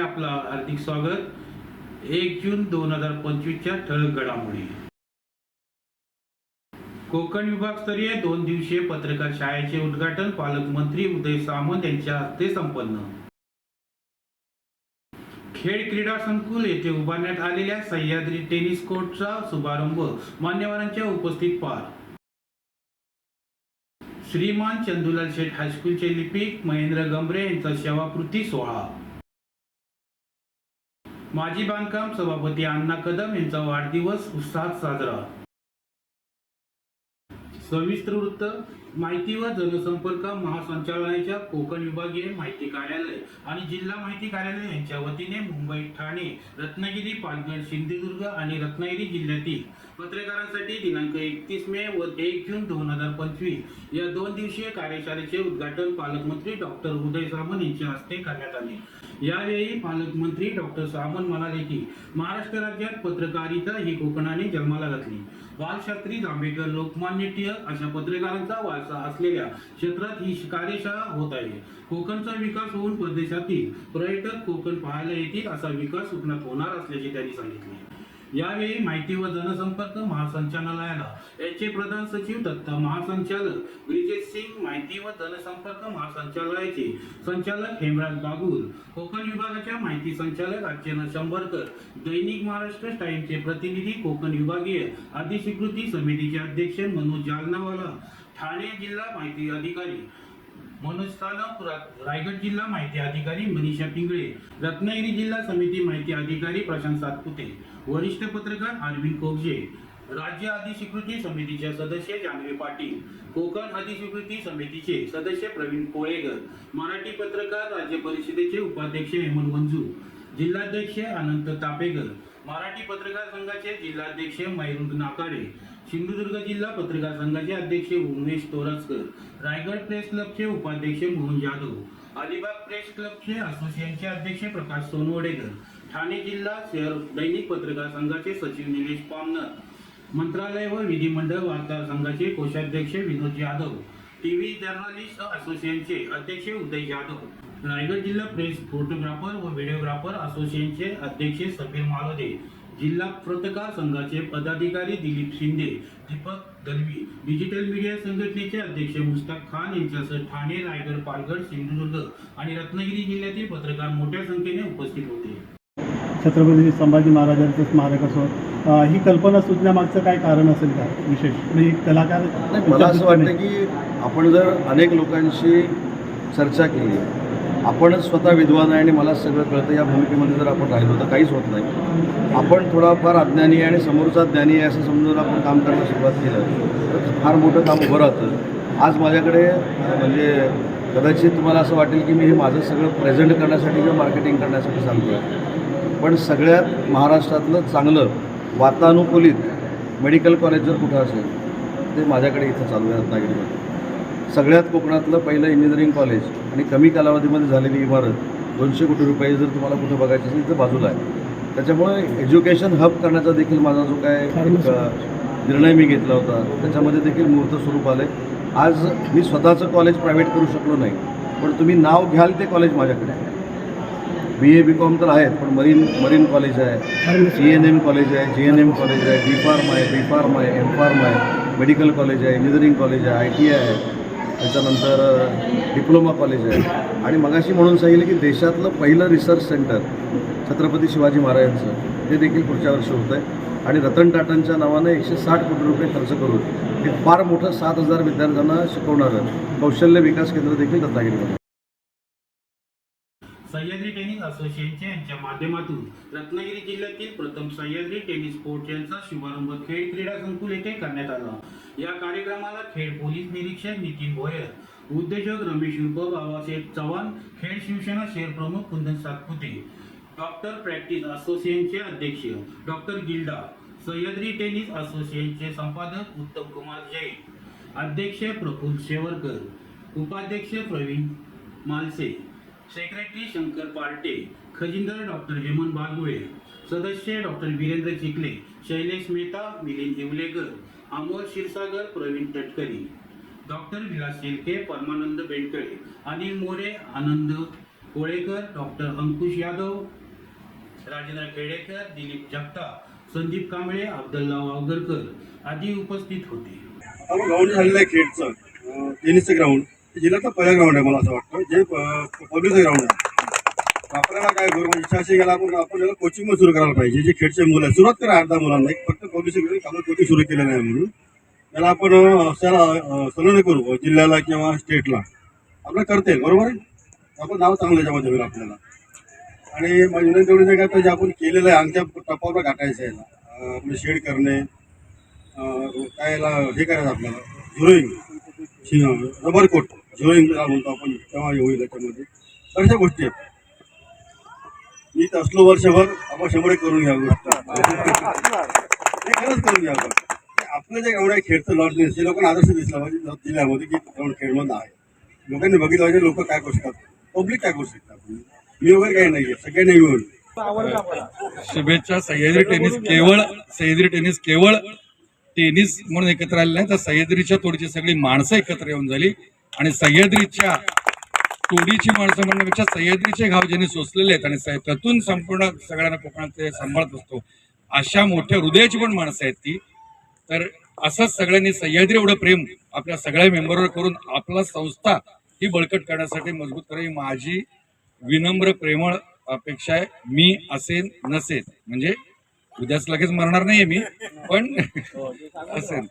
हार्दिक स्वागत. एक जून दोन हजार पंचवीसच्या ठळक घडामोडी कोकण विभागस्तरीय दोन दिवसीय पत्रकार शाळेचे उद्घाटन पालकमंत्री उदय सामंत यांच्या हस्ते संपन्न. खेड क्रीडा संकुल येथे उभारण्यात आलेल्या सह्याद्री टेनिस कोर्टचा शुभारंभ मान्यवरांच्या उपस्थित पार. श्रीमान चंदुलाल शेठ हायस्कूलचे लिपिक महेंद्र गंभरे यांचा सेवाकृती सोहळा. माजी बांधकाम सभापती अण्णा कदम यांचा वाढदिवस उत्साहात साजरा. सविस्तर वृत्त माहिती व जनसंपर्क महासंचालनालयाच्या कोकण विभागीय माहिती कार्यालय आणि जिल्हा माहिती कार्यालय यांच्या वतीने मुंबई ठाणे रत्नागिरी पालघर सिंधुदुर्ग आणि रत्नागिरी जिल्ह्यातील पत्रकारांसाठी दिनांक एकतीस मे व एक जून दोन हजार पंचवीस या दोन दिवसीय कार्यशाळेचे उद्घाटन पालकमंत्री डॉक्टर उदय सामंत यांच्या हस्ते करण्यात आले. यावेळी पालकमंत्री डॉक्टर सामंत म्हणाले की महाराष्ट्र राज्यात पत्रकारिता ही कोकणाने जन्माला घातली. बालशास्त्री जांभेकर लोकमान्य टिळक अशा पत्रकारांचा वारसा असलेल्या क्षेत्रात ही कार्यशाळा होत आहे. कोकणचा विकास होऊन परदेशातील पर्यटक कोकण पाहायला येतील असा विकास कोकणात होणार असल्याचे त्यांनी सांगितले. यावेळी माहिती व जनसंपर्क महासंचालनालयाला याचे प्रधान सचिव दत्ता महासंचालक विजय सिंग माहिती व जनसंपर्क महासंचालनालयाचे संचालक हेमराज बागुल कोकण विभागाच्या माहिती संचालक अर्चना शंभरकर दैनिक महाराष्ट्र टाइमचे प्रतिनिधी कोकण विभागीय अधिस्वीकृती समितीचे अध्यक्ष मनोज जालनावाला ठाणे जिल्हा माहिती अधिकारी मनोज सालम रायगड जिल्हा माहिती अधिकारी मनीषा पिंगळे रत्नागिरी जिल्हा समिती माहिती अधिकारी प्रशांत सातपुते. वरिष्ठ पत्रकार अरविंद कोगजे राज्य अधिस्वीकृती समितीचे सदस्य जानवी पाटील कोकण अधिस्वीकृती समितीचे सदस्य प्रवीण कोळेकर मराठी पत्रकार राज्य परिषदेचे उपाध्यक्ष हेमंत मंजू जिल्हाध्यक्ष अनंत तापेकर मराठी पत्रकार संघाचे जिल्हाध्यक्ष मैरुद नाकाडे सिंधुदुर्ग जिल्हा पत्रकार संघाचे अध्यक्ष उमेश तोरसकर रायगड प्रेस क्लबचे उपाध्यक्ष मोहन जाधव अलिबाग प्रेस क्लबचे असोसिएशनचे अध्यक्ष प्रकाश सोनवडेकर ठाणे जिल्हा शहर दैनिक पत्रकार संघाचे सचिव निलेश पामनर मंत्रालय व विधिमंडळ वार्ताहर संघाचे कोषाध्यक्ष विनोद जाधव टीव्ही जर्नलिस्ट असोसिएशनचे अध्यक्ष उदय जाधव रायगड जिल्हा प्रेस फोटोग्राफर व व्हिडिओग्राफर असोसिएशनचे अध्यक्ष समीर मालोदे जिल्हा पत्रकार संघाचे पदाधिकारी दिलीप शिंदे दीपक दलवी डिजिटल मीडिया संघटनेचे अध्यक्ष मुस्ताक खान यांच्यासह ठाणे रायगड पालघर सिंधुदुर्ग आणि रत्नागिरी जिल्ह्यातील पत्रकार मोठ्या संख्येने उपस्थित होते. छत्रपती संभाजी महाराजांचं स्मारक असो ही कल्पना सुचण्यामागचं काय कारण असेल का विशेष? म्हणजे कलाकार नाही मला असं वाटतं की आपण जर अनेक लोकांशी चर्चा केली आपणच स्वतः विद्वान आहे आणि मला सगळं कळतं या भूमिकेमध्ये जर आपण राहिलो तर काहीच होत नाही. आपण थोडाफार अज्ञानी आहे आणि समोरचा ज्ञानी आहे असं समजून आपण काम करायला सुरुवात केलं तर फार मोठं काम उभं राहतं. आज माझ्याकडे म्हणजे कदाचित तुम्हाला असं वाटेल की मी हे माझं सगळं प्रेझेंट करण्यासाठी किंवा मार्केटिंग करण्यासाठी सांगतो आहे पण सगळ्यात महाराष्ट्रातलं चांगलं वातानुकूलित मेडिकल कॉलेज जर कुठं असेल ते माझ्याकडे इथं चालू आहे रत्नागिरीमध्ये. सगळ्यात कोकणातलं पहिलं इंजिनिअरिंग कॉलेज आणि कमी कालावधीमध्ये झालेली इमारत दोनशे कोटी रुपये जर तुम्हाला कुठं बघायचं असेल तर बाजूला आहे. त्याच्यामुळे एज्युकेशन हब करण्याचा देखील माझा जो काय निर्णय मी घेतला होता त्याच्यामध्ये देखील मूर्त स्वरूप आले आज मी स्वतःचं कॉलेज प्रायव्हेट करू शकलो नाही पण तुम्ही नाव घ्याल ते कॉलेज माझ्याकडे आहे. बी ए बी कॉम तर आहेत पण मरीन मरीन कॉलेज आहे सी एन एम कॉलेज आहे जी एन एम कॉलेज आहे बी फार्म आहे बी फार्म आहे एम फार्म आहे मेडिकल कॉलेज आहे इंजिनिअरिंग कॉलेज आहे आय टी आय आहे. त्याच्यानंतर डिप्लोमा कॉलेज आहे. आणि मगाशी म्हणून सांगितलं की देशातलं पहिलं रिसर्च सेंटर छत्रपती शिवाजी महाराजांचं ते देखील पुढच्या वर्षी होतं आहे. आणि रतन टाटांच्या नावानं एकशे साठ कोटी रुपये खर्च करून एक फार मोठं सात हजार विद्यार्थ्यांना शिकवणारं कौशल्य विकास केंद्र देखील रत्नागिरीमध्ये सह्याद्री टेनिस असोसिएशनच्या यांच्या माध्यमातून रत्नागिरी जिल्ह्यातील प्रथम सह्याद्री टेनिस कोर्ट यांचा शुभारंभ खेड क्रीडा संकुल येथे करण्यात आला. या कार्यक्रमाला खेड पोलीस निरीक्षक नितीन भोयर उद्योजक रमेश उर्फ बाबासाहेब चव्हाण खेड शिवसेना शहर प्रमुख कुंदन सातपुते डॉक्टर प्रॅक्टिस असोसिएशनचे अध्यक्ष डॉक्टर गिल्डा सह्याद्री टेनिस असोसिएशनचे संपादक उत्तम कुमार जैन अध्यक्ष प्रफुल्ल शेवरकर उपाध्यक्ष प्रवीण मालसे सेक्रेटरी शंकर पार्टे खजिनदार डॉक्टर हेमंत बागुळे सदस्य doctor Virendra Chikhale Shailesh Mehta Milind Ivlekar Amol Kshirsagar Pravin Tatkari. Doctor Vilas Shelke Paramanand Bendkale Anil More Anand Kolekar doctor Ankush Yadav Rajendra Khedekar Dilip Jagtap Sandeep Kamble Abdulla Wavgarkar आदी उपस्थित होते. Ground झालेलं आहे खेडचं टेनिसचं ground जिल्ह्यातलं पहिलं ground आहे मला असं वाटतं. जे पब्लिकचं ग्राउंड आहे. आपल्याला काय करू? म्हणजे इच्छा अशी गेला आपण आपण याला कोचिंग सुरू करायला पाहिजे. जे खेडचे मुलं आहेत. सुरुवात करा अर्धा मुलांना. एक फक्त पब्लिक आपण कोचिंग सुरू केलं नाही म्हणून. त्याला आपण अं, त्याला करू. जिल्ह्याला किंवा स्टेटला आपलं करता येईल. बरोबर आहे? आपण नाव चांगलं याच्यामध्ये होईल आपल्याला. आणि माझी विनंती एवढी नाही का जे आपण केलेलं आहे आमच्या टप्पावर गाठायचं आहे. आपलं शेड करणे. काय याला हे करायचं आपल्याला? झुरोईंग रबर कोट झिरोईंग म्हणतो आपण तेव्हा येऊ त्याच्यामध्ये बऱ्याचशा गोष्टी आहेत. मी तर असलो वर्षभर आपण शंभर करून घ्या गोष्ट. खरंच करून घ्या आपण आपलं जे एवढ्या खेळचं लॉट हे लोकांना आदर्श दिसला पाहिजे जिल्ह्यामध्ये की एवढं खेळमधलं आहे. लोकांनी बघितलं पाहिजे लोक काय करू शकतात. पब्लिक काय करू शकतात मी वगैरे काही नाही आहे सगळ्यांनी मिळून शुभेच्छा सह्याद्री टेनिस केवळ सह्याद्री टेनिस केवळ टेनिस म्हणून एकत्र आले नाही तर सह्याद्रीच्या थोडीची सगळी माणसं एकत्र येऊन झाली. आणि सह्याद्रीच्या तोडीची माणसं म्हणण्यापेक्षा सह्याद्रीचे घाव ज्यांनी सोसलेले आहेत आणि त्यातून संपूर्ण सगळ्यांना कोकणात ते सांभाळत असतो अशा मोठ्या हृदयाची पण माणसं आहेत ती. तर असंच सगळ्यांनी सह्याद्री एवढं प्रेम आपल्या सगळ्या मेंबरवर करून आपला संस्था ही बळकट करण्यासाठी मजबूत करा ही माझी विनम्र प्रेमळ अपेक्षा आहे. मी असेन नसेन म्हणजे उद्याच लगेच मरणार नाहीये मी पण असेल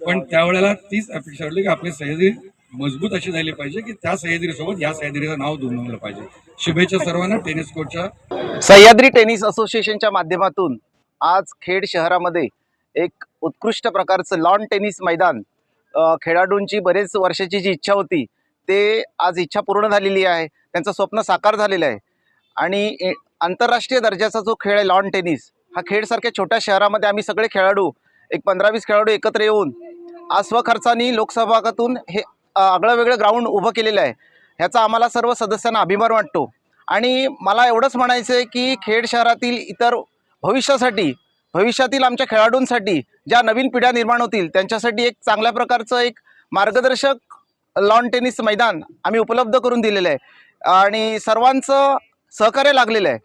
पण त्यावेळेला तीच अपेक्षा वाटली की आपली सह्याद्री मजबूत अशी झाली पाहिजे की त्या सह्याद्रीसोबत या सह्याद्रीचं नाव दुमवलं पाहिजे. शुभेच्छा सर्वांना टेनिस कोर्टच्या सह्याद्री टेनिस असोसिएशनच्या माध्यमातून आज खेड शहरामध्ये एक उत्कृष्ट प्रकारचं लॉन टेनिस मैदान खेळाडूंची बरेच वर्षाची जी इच्छा होती ते आज इच्छा पूर्ण झालेली आहे. त्यांचं स्वप्न साकार झालेलं आहे. आणि ए- आंतरराष्ट्रीय दर्जाचा जो खेळ आहे लॉन टेनिस हा खेडसारख्या छोट्या शहरामध्ये आम्ही सगळे खेळाडू एक पंधरा वीस खेळाडू एकत्र येऊन आज स्वखर्चानी लोकसभागातून हे आगळं वेगळं ग्राउंड उभं केलेलं आहे. ह्याचा आम्हाला सर्व सदस्यांना अभिमान वाटतो. आणि मला एवढंच म्हणायचं आहे की खेड शहरातील इतर भविष्यासाठी भविष्यातील आमच्या खेळाडूंसाठी ज्या नवीन पिढ्या निर्माण होतील त्यांच्यासाठी एक चांगल्या प्रकारचं एक मार्गदर्शक लॉन टेनिस मैदान आम्ही उपलब्ध करून दिलेलं आहे. आणि सर्वांचं सहकार्य लागलेलं आहे.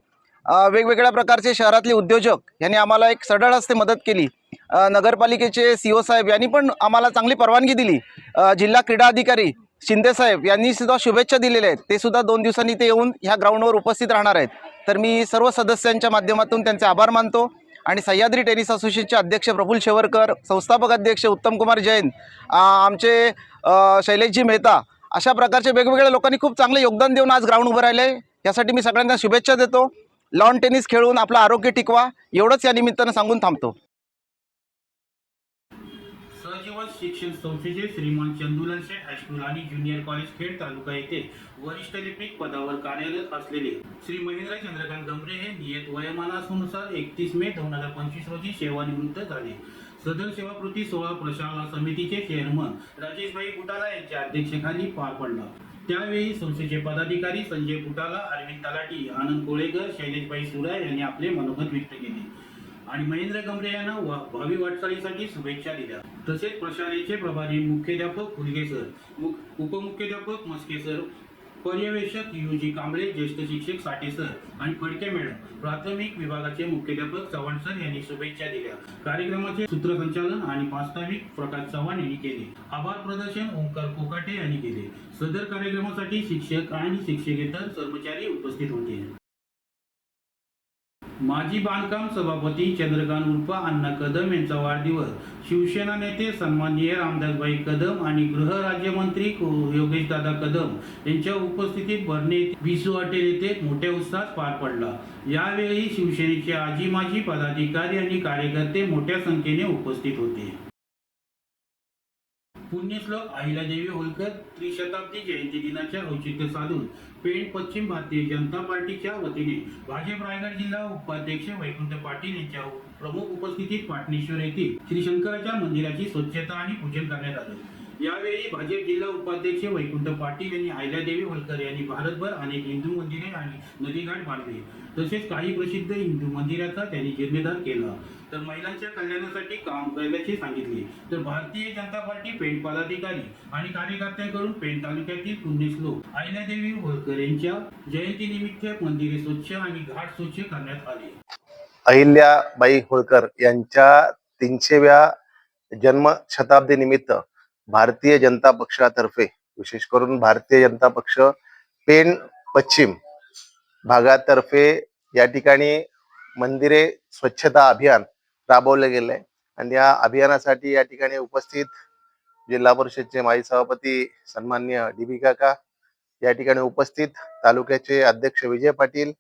वेगवेगळ्या प्रकारचे शहरातले उद्योजक यांनी आम्हाला एक सढळ हस्ते मदत केली. नगरपालिकेचे सी ओ साहेब यांनी पण आम्हाला चांगली परवानगी दिली. जिल्हा क्रीडा अधिकारी शिंदे साहेब यांनी सुद्धा शुभेच्छा दिलेल्या आहेत. ते सुद्धा दोन दिवसांनी ते येऊन ह्या ग्राउंडवर उपस्थित राहणार आहेत. तर मी सर्व सदस्यांच्या माध्यमातून त्यांचे आभार मानतो आणि सह्याद्री टेनिस असोसिएशनचे अध्यक्ष प्रफुल शेवरकर संस्थापक अध्यक्ष उत्तमकुमार जैन आमचे शैलेशजी मेहता अशा प्रकारचे वेगवेगळ्या लोकांनी खूप चांगलं योगदान देऊन आज ग्राउंड उभं राहिलं आहे यासाठी मी सगळ्यांना शुभेच्छा देतो. लॉन टेनिस खेळून आपलं आरोग्य टिकवा. एवढंच या निमित्तानं सांगून थांबतो. शिक्षण संस्थेचे श्रीमान चंदुलनशे हायस्कूल आणि ज्युनियर कॉलेज खेड तालुका येथे वरिष्ठ लिपिक पदावर कार्यरत असलेले श्री महेंद्र चंद्रकांत गंभरे हे नियत वयोमानानुसार एकतीस मे दोन हजार पंचवीस रोजी सेवानिवृत्त झाले. सदर सेवाकृती सोहळा प्रशाला समितीचे चेअरमन राजेशभाई बुटाला यांच्या अध्यक्षतेखाली पार पडला. त्यावेळी संस्थेचे पदाधिकारी संजय बुटाला अरविंद तलाटी आनंद कोळेकर शैलेशभाई सुरा यांनी आपले मनोगत व्यक्त केले. आणि महेंद्र गमरे यांना वा- भावी वाटचालीसाठी शुभेच्छा दिल्या. तसेच प्रशालेचे प्रभारी मुख्याध्यापक फुलगे सर उपमुख्याध्यापक मस्के सर पर्यवेक्षक यू जी कांबळे ज्येष्ठ शिक्षक साठे सर आणि फडके मॅडम प्राथमिक विभागाचे मुख्याध्यापक चव्हाण सर यांनी शुभेच्छा दिल्या. कार्यक्रमाचे सूत्रसंचालन आणि प्रास्ताविक प्रकाश चव्हाण यांनी केले. आभार प्रदर्शन ओंकार कोकाटे यांनी केले. सदर कार्यक्रमासाठी शिक्षक आणि शिक्षकेतर कर्मचारी उपस्थित होते. माजी बांधकाम सभापती चंद्रकांत उर्फ अण्णा कदम यांचा वाढदिवस. शिवसेना नेते सन्माननीय रामदासबाई कदम आणि गृह राज्यमंत्री कदम यांच्या उपस्थितीत बर्ने विसू हॉटेल येथे मोठ्या उत्साहात पार पडला. यावेळी शिवसेनेचे आजी माजी पदाधिकारी आणि कार्यकर्ते मोठ्या संख्येने उपस्थित होते. पुण्यश्लोक अहिल्यादेवी होलकर त्रिशताब्दी जयंती दिनाच्या औचित्य साधून पेण पश्चिम भारतीय जनता पार्टीच्या वतीने भाजप रायगड जिल्हा उपाध्यक्ष वैकुंठ पाटील यांच्या प्रमुख उपस्थितीत पाटणेश्वर येथील श्री शंकराच्या मंदिराची स्वच्छता आणि पूजन करण्यात आलं. यावेळी भाजप जिल्हा उपाध्यक्ष वैकुंठ पाटील यांनी अहिल्यादेवी होलकर यांनी भारतभर अनेक हिंदू मंदिरे आणि नदीघाट बांधले. तसेच काही प्रसिद्ध हिंदू मंदिराचा त्यांनी जीर्णोद्धार केला. तर महिलांच्या कल्याणासाठी काम करण्याचे सांगितले. तर भारतीय जनता पार्टी पेण पदाधिकारी आणि कार्यकर्त्यांकडून पेण तालुक्यातील पुण्यश्लोक अहिल्यादेवी होळकर यांच्या जयंतीनिमित्त मंदिरे स्वच्छ आणि घाट स्वच्छ करण्यात आले. अहिल्याबाई होळकर यांच्या तीनशेव्या जन्म शताब्दी निमित्त भारतीय जनता पक्षातर्फे विशेष करून भारतीय जनता पक्ष पेण पश्चिम भागातर्फे या ठिकाणी मंदिरे स्वच्छता अभियान राबवलं गेलं. आहे आणि या अभियानासाठी या ठिकाणी उपस्थित जिल्हा परिषदचे माजी सभापती सन्मान्य डी बी काका या ठिकाणी उपस्थित तालुक्याचे अध्यक्ष विजय पाटील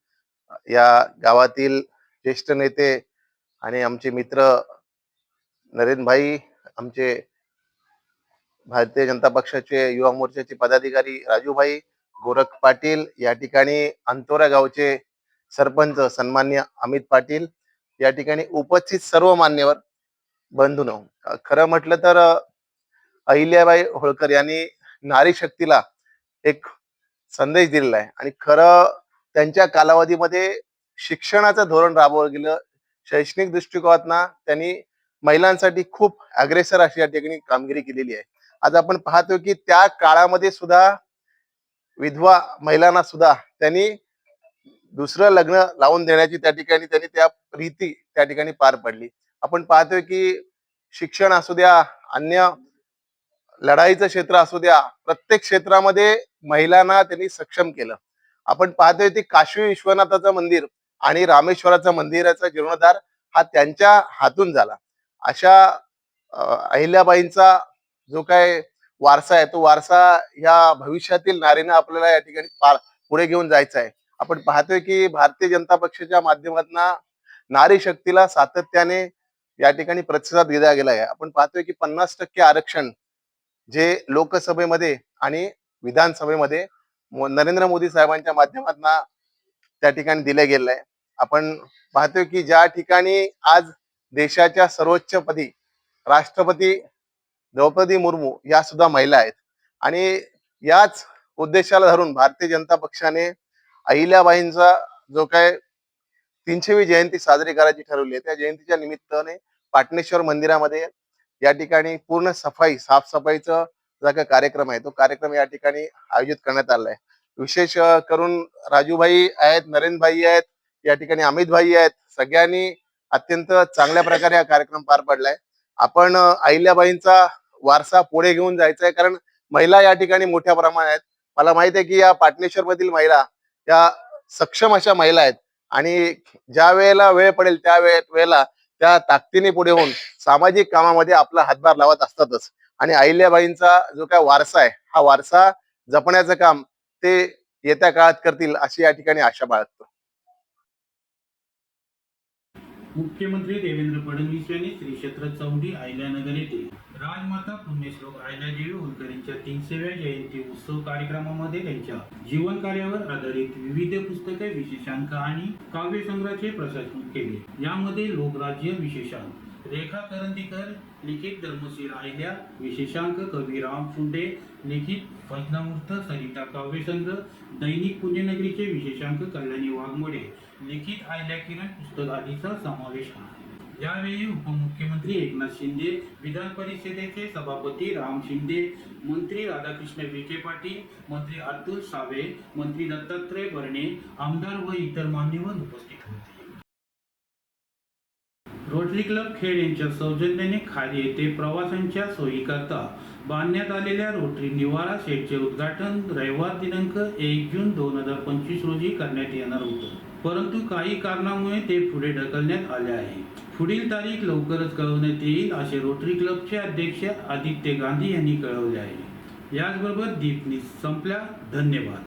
या गावातील ज्येष्ठ नेते आणि आमचे मित्र नरेंद्र भाई आमचे भारतीय जनता पक्षाचे युवा मोर्चाचे पदाधिकारी राजूभाई गोरख पाटील या ठिकाणी अंतोरा गावचे सरपंच सन्मान्य अमित पाटील या ठिकाणी उपस्थित सर्व मान्यवर बंधून खरं म्हटलं तर अहिल्याबाई होळकर यांनी नारी शक्तीला एक संदेश दिलेला आहे. आणि खरं त्यांच्या कालावधीमध्ये शिक्षणाचं धोरण राबवलं गेलं. शैक्षणिक दृष्टिकोनातना त्यांनी महिलांसाठी खूप अग्रेसर अशी या ठिकाणी कामगिरी केलेली आहे. आज आपण पाहतो की त्या काळामध्ये सुद्धा विधवा महिलांना सुद्धा त्यांनी दुसरं लग्न लावून देण्याची त्या ठिकाणी त्यांनी त्या रीती त्या ठिकाणी पार पडली. आपण पाहतोय की शिक्षण असू द्या अन्य लढाईचं क्षेत्र असू द्या प्रत्येक क्षेत्रामध्ये महिलांना त्यांनी सक्षम केलं. आपण पाहतोय ते काशी विश्वनाथाचं मंदिर आणि रामेश्वराचं मंदिराचा जीर्णोद्धार हा त्यांच्या हातून झाला. अशा अहिल्याबाईंचा जो काय वारसा आहे तो वारसा या भविष्यातील नारीनं आपल्याला या ठिकाणी पार पुढे घेऊन जायचा आहे. आपण पाहतोय की भारतीय जनता पक्षाच्या माध्यमातून नारी शक्तीला सातत्याने या ठिकाणी प्रतिसाद दिला गेला आहे. आपण पाहतोय की पन्नास टक्के आरक्षण जे लोकसभेमध्ये आणि विधानसभेमध्ये नरेंद्र मोदी साहेबांच्या माध्यमातून त्या ठिकाणी दिलं गेलेलं आहे. आपण पाहतोय की ज्या ठिकाणी आज देशाच्या सर्वोच्च पदी राष्ट्रपती द्रौपदी मुर्मू या सुद्धा महिला आहेत. आणि याच उद्देशाला धरून भारतीय जनता पक्षाने अहिल्याबाईंचा जो काय तीनशेवी जयंती साजरी करायची ठरवली आहे त्या जयंतीच्या निमित्ताने पाटणेश्वर मंदिरामध्ये या ठिकाणी पूर्ण सफाई साफसफाईचा जो काही कार्यक्रम आहे तो कार्यक्रम या ठिकाणी आयोजित करण्यात आला आहे. विशेष करून राजूभाई आहेत नरेंद्र भाई आहेत या ठिकाणी अमित भाई आहेत सगळ्यांनी अत्यंत चांगल्या प्रकारे हा कार्यक्रम पार पडलाय आपण अहिल्याबाईंचा वारसा पुढे घेऊन जायचा आहे कारण महिला या ठिकाणी मोठ्या प्रमाणात आहेत. मला माहीत आहे की या पाटणेश्वर मधील महिला या सक्षम अशा महिला आहेत. आणि ज्या वेळेला वेळ पडेल त्या वेळेला त्या ताकदीने पुढे होऊन सामाजिक कामामध्ये आपला हातभार लावत असतातच. आणि अहिल्याबाईंचा जो काय वारसा आहे हा वारसा जपण्याचं काम ते येत्या काळात करतील अशी या ठिकाणी आशा बाळगतो. मुख्यमंत्री देवेंद्र फडणवीस यांनी श्री क्षेत्र चौंडी अहिल्यानगर येथे राजमाता पुण्यश्लोक अहिल्यादेवी होलकर तीनशेव्या जयंती उत्सव कार्यक्रमामध्ये त्यांच्या जीवन कार्यावर आधारित विविध पुस्तके विशेषांक आणि काव्यसंग्रहाचे प्रशासन केले. यामध्ये लोकराज्य विशेषांक रेखा करंदीकर लिखित धर्मशील आहिल्या विशेषांक कवी राम फुंडे लिखित भजनामूर्त सरिता काव्यसंग्रह दैनिक पुण्यनगरीचे विशेषांक कल्याणी वाघमोडे लिखित आहिल्या किरण पुस्तक आदीचा समावेश आहे. यावेळी उपमुख्यमंत्री एकनाथ शिंदे विधान परिषदेचे सभापती राम शिंदे मंत्री राधाकृष्ण विखे पाटील मंत्री अतुल सावे मंत्री दत्तात्रय भरणे आमदार व इतर मान्यवर उपस्थित होते. रोटरी क्लब खेड यांच्या सौजन्याने खाली येथे प्रवाशांच्या सोयीकरता बांधण्यात आलेल्या रोटरी निवारा शेडचे उद्घाटन रविवार दिनांक एक जून दोन हजार पंचवीस रोजी करण्यात येणार होतं. परंतु काही कारणामुळे ते पुढे ढकलण्यात आले आहे. पुढील तारीख लवकरच कळवण्यात येईल असे रोटरी क्लबचे अध्यक्ष आदित्य गांधी यांनी कळवले आहे. याचबरोबर दीपनी संपल्या. धन्यवाद.